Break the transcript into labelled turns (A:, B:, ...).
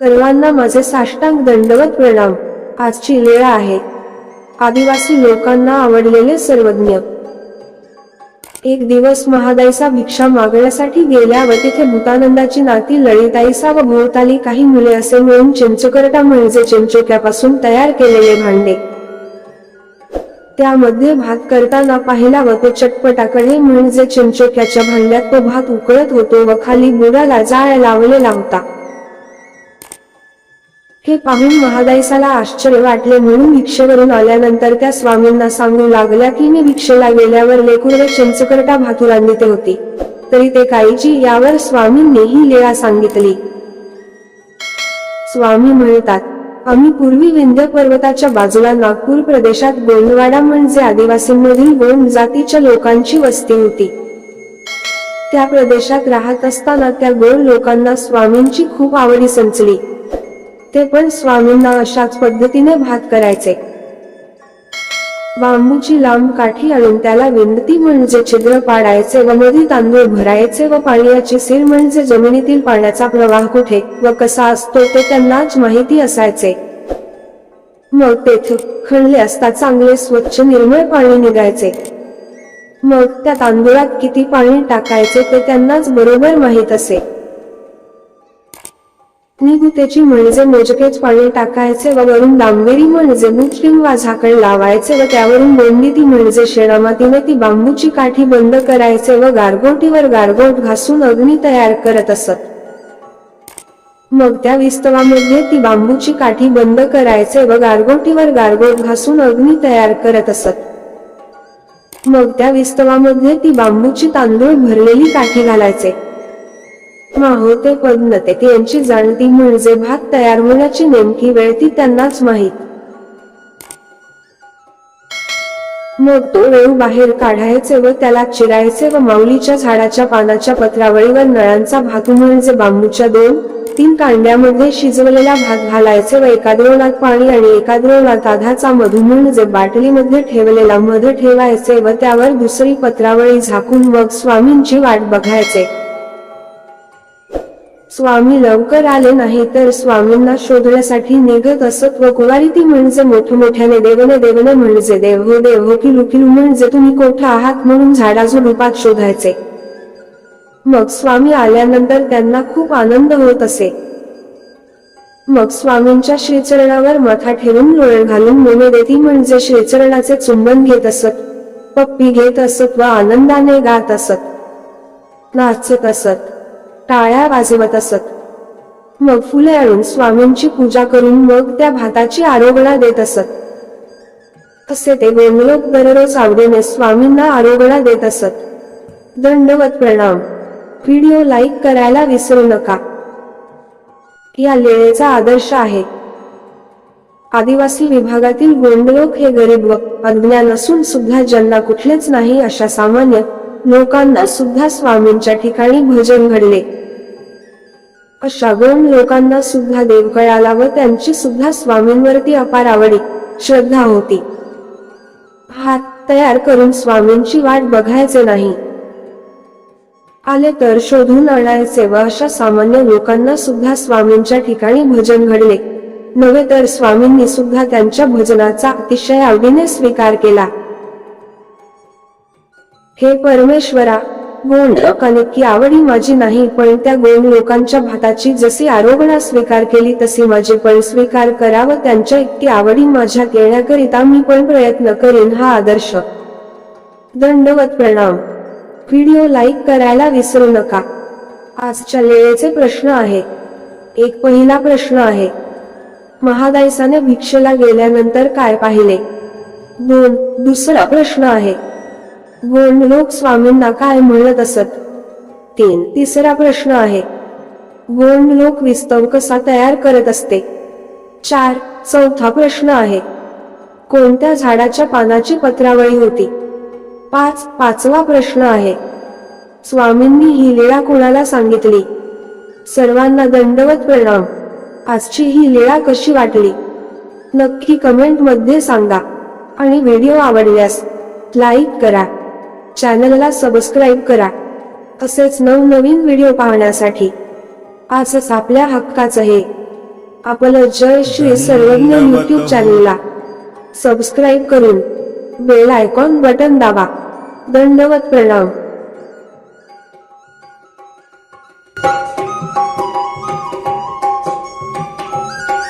A: सर्वांना माझे साष्टांग दंडवत प्रणाम. आजची वेळ आहे. आदिवासी लोकांना आवडलेले सर्वज्ञ. एक दिवस महादाईसा भिक्षा मागण्यासाठी गेल्यावर तिथे भूतानंदाची नाती ललिताईसा व भोवताली काही मुले असे मिळून चिंचकरटा म्हणजे चिंचोक्यापासून तयार केलेले भांडे. त्यामध्ये भात करताना पाहिला व तो चटपटाकडे म्हणजे चिंचोक्याच्या भांड्यात तो भात उकळत होतो व खाली बुडाला जाळ्या लावलेला होता. हे पाहून महादाईसाला आश्चर्य वाटले म्हणून भिक्षेवरून आल्यानंतर त्या स्वामींना सांगू लागल्या की मी भिक्षेला गेल्यावर लेकुरे चिंचकरटा भातुला ते होती. तरी ते काहीची यावर स्वामींनी ही सांगितली. स्वामी म्हणतात आम्ही पूर्वी विंध्य पर्वताच्या बाजूला नागपूर प्रदेशात गोंडवाडा म्हणजे आदिवासींमधील गोंड जातीच्या लोकांची वस्ती होती. त्या प्रदेशात राहत असताना त्या गोंड लोकांना स्वामींची खूप आवडी संचली ते पण स्वामींना अशाच पद्धतीने भात करायचे. बांबूची लांब काठी आणून त्याला विंदती म्हणजे छिद्र पाडायचे व मध्ये तांदूळ भरायचे व पाण्याची सीर म्हणजे जमिनीतील पाण्याचा प्रवाह कुठे व कसा असतो ते त्यांनाच माहिती असायचे. मग तेथे खणले असता चांगले स्वच्छ निर्मळ पाणी निघायचे. मग त्या तांदूळात किती पाणी टाकायचे ते त्यांनाच बरोबर माहीत असे. निगुतेची म्हणजे मोजकेच पाणी टाकायचे व वरून दांबेरी म्हणजे मूठ किंवा झाकण लावायचे व त्यावरून बोंडीती म्हणजे शेणामातीने ती बांबूची काठी बंद करायचे व गारगोटीवर गारगोट घासून अग्नी तयार करत असत. मग त्या विस्तवामध्ये ती बांबूची काठी बंद करायचे व गारगोटीवर गारगोट घासून अग्नी तयार करत असत. मग त्या विस्तवामध्ये ती बांबूची तांदूळ भरलेली काठी घालायचे. माहोते पद्मते ती यांची जाणती म्हणजे भात तयार होण्याची नेमकी वेळ ती त्यांनाच माहीत. मग तो वेळ बाहेर काढायचे व त्याला चिरायचे व माऊलीच्या झाडाच्या पानाच्या पत्रावळीवर नळांचा भात म्हणजे बांबूच्या दोन तीन कांड्यामध्ये शिजवलेला भात घालायचे व एका द्रोणात पाणी आणि एका द्रोणात आधाचा मधू म्हणजे बाटलीमध्ये ठेवलेला मध ठेवायचे व त्यावर दुसरी पत्रावळी झाकून मग स्वामींची वाट बघायचे. स्वामी लवकर आले नाही तर स्वामींना शोधण्यासाठी निघत असत व कुवारी ती म्हणजे मोठमोठ्याने देवने देवने म्हणजे देव हो देव हो किलू किलू म्हणजे तुम्ही कोठा आहात म्हणून झाडाच्या रूपात शोधायचे. मग स्वामी आल्यानंतर त्यांना खूप आनंद होत असे. मग स्वामींच्या श्रीचरणावर मथा ठेवून लोळ घालून मोमे देती म्हणजे श्रीचरणाचे चुंबन घेत असत पप्पी घेत असत व आनंदाने गात असत नाचत असत. टाळ्या वाजवत असत. मग फुले आणून स्वामींची पूजा करून मग त्या भाताची आरोगणा देत असत. असे ते गोंडलोक दररोज आवडीने स्वामींना आरोगणा देत असत. दंडवत प्रणाम. व्हिडिओ लाईक करायला विसरू नका. या लेळेचा आदर्श आहे. आदिवासी विभागातील गोंडलोक हे गरीब व अज्ञान असून सुद्धा ज्यांना कुठलेच नाही अशा सामान्य लोकांना सुद्धा स्वामींच्या ठिकाणी भजन घडले. अशा गोंड लोकांना सुद्धा देव कळाला व त्यांची सुद्धा स्वामींवरती अपार आवडी श्रद्धा होती. हात तयार करून स्वामींची वाट बघायचे नाही. आले तर शोधून आणायचे व अशा सामान्य लोकांना सुद्धा स्वामींच्या ठिकाणी भजन घडले. नव्हे तर स्वामींनी सुद्धा त्यांच्या भजनाचा अतिशय आवडीने स्वीकार केला. हे परमेश्वरा गोंड लोकांनी आवडी माझी नाही पण त्या गोंड लोकांच्या भाताची जशी आरोगणा स्वीकार केली तशी माझी पण स्वीकार करा व त्यांच्या इतकी आवडी माझ्यात येण्याकरिता मी पण प्रयत्न करेन हा आदर्श. दंडवत प्रणाम. व्हिडिओ लाईक करायला विसरू नका. आजच्या लेळेचे प्रश्न आहे. एक पहिला प्रश्न आहे. महादायसाने भिक्षेला गेल्यानंतर काय पाहिले? दोन. दुसरा प्रश्न आहे. गोंड लोक स्वामींना काय म्हणत असत. तीन तिसरा प्रश्न आहे. गोंड लोक विस्तव कसा तयार करत असते? चार चौथा प्रश्न आहे. कोणत्या झाडाच्या पानाची पत्रावळी होती? पाच पाचवा प्रश्न आहे. स्वामींनी ही लीळा कोणाला सांगितली? सर्वांना दंडवत प्रणाम. आजची ही लीळा कशी वाटली? नक्की कमेंटमध्ये सांगा आणि व्हिडिओ आवडल्यास लाईक करा. चॅनलला सबस्क्राईब करा. असेच नवनवीन व्हिडिओ पाहण्यासाठी आजच आपल्या हक्काचं हे. आपलं जय श्री सर्वज्ञ युट्यूब चॅनलला सबस्क्राईब करून बेल आयकॉन बटन दाबा. दंडवत प्रणाम.